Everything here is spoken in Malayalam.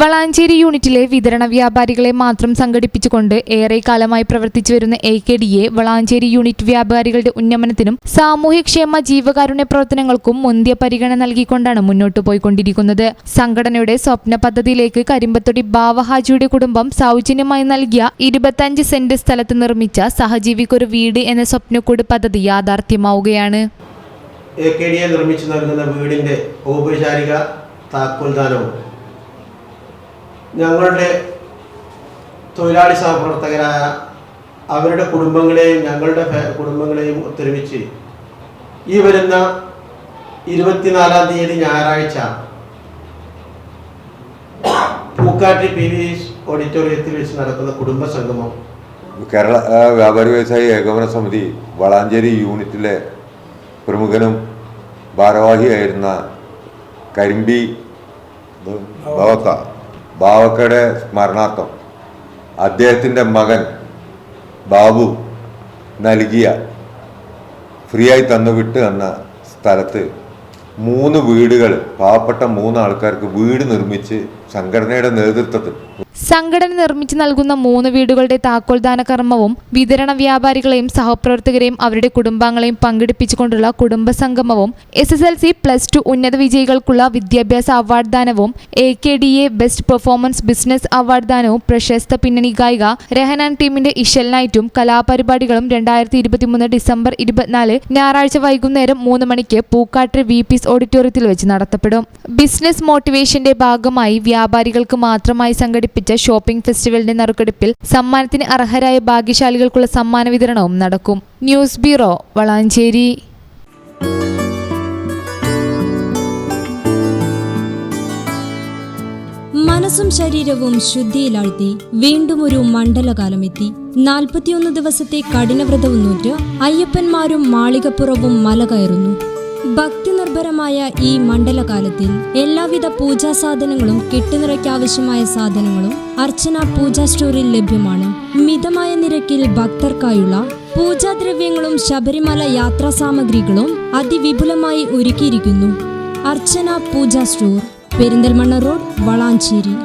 വളാഞ്ചേരി യൂണിറ്റിലെ വിതരണ വ്യാപാരികളെ മാത്രം സംഘടിപ്പിച്ചുകൊണ്ട് ഏറെ കാലമായി പ്രവർത്തിച്ചു വരുന്ന A K D A Valanchery unit വ്യാപാരികളുടെ ഉന്നമനത്തിനും സാമൂഹ്യക്ഷേമ ജീവകാരുണ്യ പ്രവർത്തനങ്ങൾക്കും മുന്തിയ പരിഗണന നൽകിക്കൊണ്ടാണ് മുന്നോട്ട് പോയിക്കൊണ്ടിരിക്കുന്നത്. സംഘടനയുടെ സ്വപ്ന പദ്ധതിയിലേക്ക് കരിമ്പത്തൊടി ബാവഹാജിയുടെ കുടുംബം സൗജന്യമായി നൽകിയ ഇരുപത്തഞ്ച് സെന്റ് സ്ഥലത്ത് നിർമ്മിച്ച സഹജീവിക്കൊരു വീട് എന്ന സ്വപ്നക്കൂട് പദ്ധതി യാഥാർത്ഥ്യമാവുകയാണ്. എ കെ ഡി എ നിർമ്മിച്ചു നൽകുന്ന വീടിന്റെ ഔപചാരിക താക്കോൽദാനവും ഞങ്ങളുടെ തൊഴിലാളി സഹപ്രവർത്തകരായ അവരുടെ കുടുംബങ്ങളെയും ഞങ്ങളുടെ കുടുംബങ്ങളെയും ഒത്തൊരുമിച്ച് ഈ വരുന്ന ഇരുപത്തിനാലാം തീയതി ഞായറാഴ്ച പൂക്കാട്ടി പി വി ഓഡിറ്റോറിയത്തിൽ വെച്ച് നടക്കുന്ന കുടുംബ സംഗമം കേരള വ്യാപാരി വ്യവസായി ഏകോപന സമിതി വളാഞ്ചേരി യൂണിറ്റിലെ പ്രമുഖനും ഭാരവാഹിയായിരുന്ന കരിമ്പി ബാവക്ക ബാവക്കയുടെ സ്മരണാർത്ഥം അദ്ദേഹത്തിന്റെ മകൻ ബാബു നൽകിയ ഫ്രീ ആയി തന്നു വിട്ട് എന്ന സ്ഥലത്ത് മൂന്ന് വീടുകൾ പാവപ്പെട്ട മൂന്ന് ആൾക്കാർക്ക് വീട് നിർമ്മിച്ച് സംഘടനയുടെ നേതൃത്വത്തിൽ സംഘടന നിർമ്മിച്ചു നൽകുന്ന മൂന്ന് വീടുകളുടെ താക്കോൽദാന കർമ്മവും വിതരണ വ്യാപാരികളെയും സഹപ്രവർത്തകരെയും അവരുടെ കുടുംബാംഗങ്ങളെയും പങ്കെടുപ്പിച്ചുകൊണ്ടുള്ള കുടുംബസംഗമവും S S L C plus two ഉന്നത വിജയികൾക്കുള്ള വിദ്യാഭ്യാസ award ദാനവും A K D A best performance business award ദാനവും പ്രശസ്ത പിന്നണി ഗായിക രഹനാൻ ടീമിന്റെ ഇഷൽ നൈറ്റും കലാപരിപാടികളും രണ്ടായിരത്തി ഇരുപത്തിമൂന്ന് ഡിസംബർ ഇരുപത്തിനാല് ഞായറാഴ്ച വൈകുന്നേരം മൂന്ന് മണിക്ക് പൂക്കാട്ടിരി വി പീസ് ഓഡിറ്റോറിയത്തിൽ വെച്ച് നടത്തപ്പെടും. ബിസിനസ് മോട്ടിവേഷന്റെ ഭാഗമായി വ്യാപാരികൾക്ക് മാത്രമായി സംഘടിപ്പിച്ച ഷോപ്പിംഗ് ഫെസ്റ്റിവലിന്റെ നറുക്കെടുപ്പിൽ സമ്മാനത്തിന് അർഹരായ ഭാഗ്യശാലികൾക്കുള്ള സമ്മാന വിതരണവും നടക്കും. News bureau Valanchery. മനസ്സും ശരീരവും ശുദ്ധിയിലാഴ്ത്തി വീണ്ടും ഒരു മണ്ഡലകാലമെത്തി. നാൽപ്പത്തിയൊന്ന് ദിവസത്തെ കഠിനവ്രതവും നൂറ്റ് അയ്യപ്പന്മാരും മാളികപ്പുറവും മല കയറുന്നു. ഭക്തി നിർഭരമായ ഈ മണ്ഡലകാലത്തിൽ എല്ലാവിധ പൂജാ സാധനങ്ങളും കെട്ടുനിറയ്ക്കാവശ്യമായ സാധനങ്ങളും അർച്ചന പൂജാ സ്റ്റോറിൽ ലഭ്യമാണ്. മിതമായ നിരക്കിൽ ഭക്തർക്കായുള്ള പൂജാദ്രവ്യങ്ങളും ശബരിമല യാത്രാ സാമഗ്രികളും അതിവിപുലമായി ഒരുക്കിയിരിക്കുന്നു. Archana Pooja store Perinthalmanna road Valanchery.